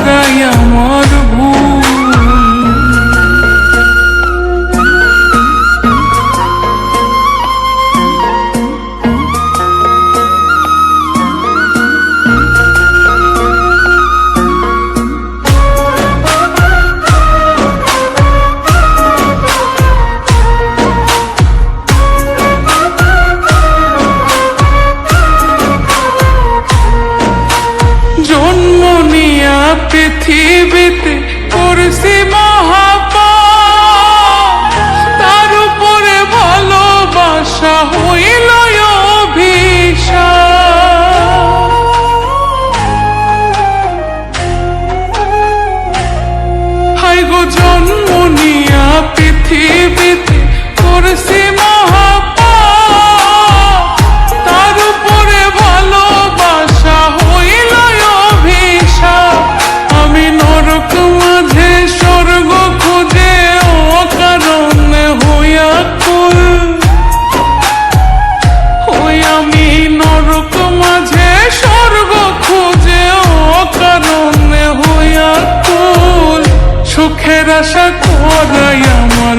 করাই আমার ভুল পৃথিবীতে করছি মহাপাপ। তার উপরে ভালোবাসা হইল হাই গো জন্ম আশা করাই আমার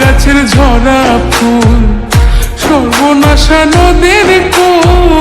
গাছের ঝরা ফুল সর্বনাশা নদীর কুল।